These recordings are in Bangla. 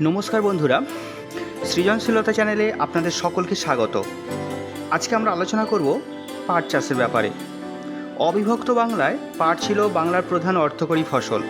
নমস্কার বন্ধুরা, সৃজনশীলতা চ্যানেলে আপনাদের সকলকে স্বাগত। আজকে আমরা আলোচনা করব পাট চাষের ব্যাপারে। অবিভক্ত বাংলায় পাট ছিল বাংলার প্রধান অর্থকরী ফসল।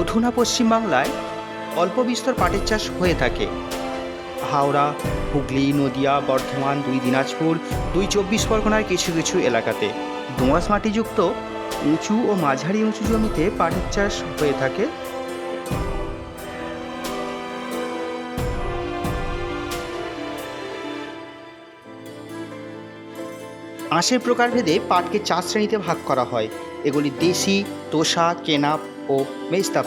অধুনা পশ্চিমবাংলায় অল্প বিস্তর পাটের চাষ হয়ে থাকে। হাওড়া, হুগলি, নদিয়া, বর্ধমান, দুই দিনাজপুর, দুই চব্বিশ পরগনার কিছু কিছু এলাকাতে। দোঁয়াশ মাটিযুক্ত উঁচু ও মাঝারি উঁচু জমিতে পাটের চাষ হয়ে থাকে। আঁশের প্রকারভেদে পাটকে চার শ্রেণীতে ভাগ করা হয়। এগুলি দেশি, তোষা কেনাপ ও মেস্তা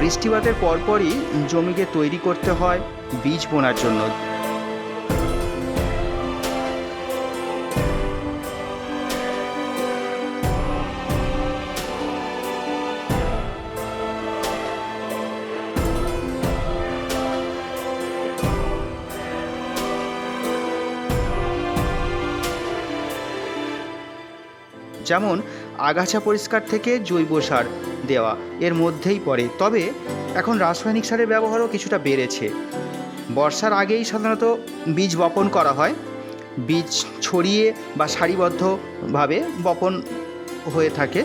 বৃষ্টিপাতের পরপরই জমিকে তৈরি করতে হয় বীজ বোনার জন্য। যেমন আগাছা পরিষ্কার থেকে জৈব সার দেওয়া, এর মধ্যেই পড়ে। তবে এখন রাসায়নিক সারের ব্যবহারও কিছুটা বেড়েছে। বর্ষার আগেই সাধারণত বীজ বপন করা হয়। বীজ ছড়িয়ে বা সারিবদ্ধভাবে বপন হয়ে থাকে।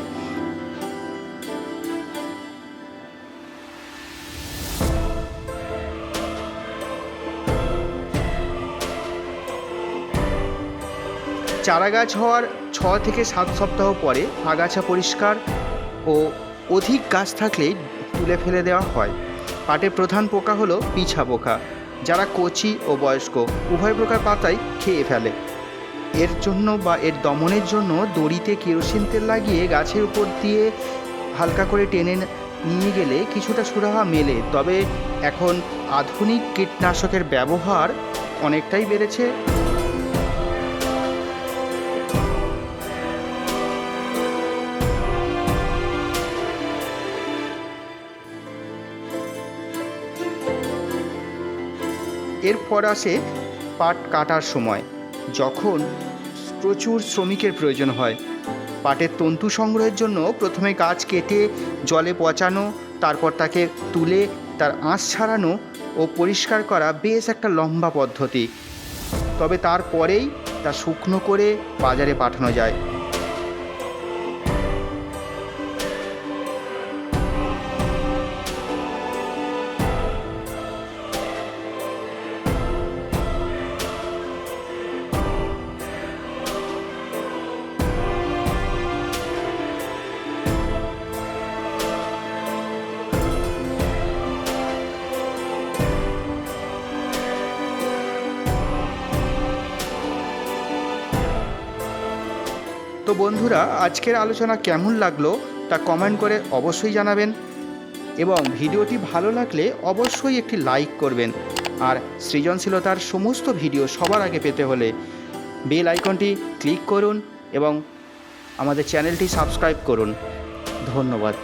চারা গাছ হওয়ার ছ থেকে সাত সপ্তাহ পরে আগাছা পরিষ্কার ও অধিক গাছ থাকলে তুলে ফেলে দেওয়া হয়। পাটের প্রধান পোকা হলো পিছা পোকা, যারা কচি ও বয়স্ক, উভয় প্রকার পাতাই খেয়ে ফেলে। এর জন্য বা এর দমনের জন্য দড়িতে কেরোসিন তেল লাগিয়ে গাছের উপর দিয়ে হালকা করে টেনে নিয়ে গেলে কিছুটা সুরাহা মেলে। তবে এখন আধুনিক কীটনাশকের ব্যবহার অনেকটাই বেড়েছে। এরপর আসে পাট কাটার সময়, যখন প্রচুর শ্রমিকের প্রয়োজন হয়। পাটের তন্তু সংগ্রহের জন্য প্রথমে গাছ কেটে জলে পচানো, তারপর তাকে তুলে তার আঁশ ছাড়ানো ও পরিষ্কার করা বেশ একটা লম্বা পদ্ধতি। তবে তারপরেই তা শুকনো করে বাজারে পাঠানো যায়। তো বন্ধুরা, আজকের আলোচনা কেমন লাগল তা কমেন্ট করে অবশ্যই জানাবেন এবং ভিডিওটি ভালো লাগলে অবশ্যই একটি লাইক করবেন আর সৃজনশীলতার সমস্ত ভিডিও সবার আগে পেতে হলে বেল আইকনটি ক্লিক করুন এবং আমাদের চ্যানেলটি সাবস্ক্রাইব করুন। ধন্যবাদ।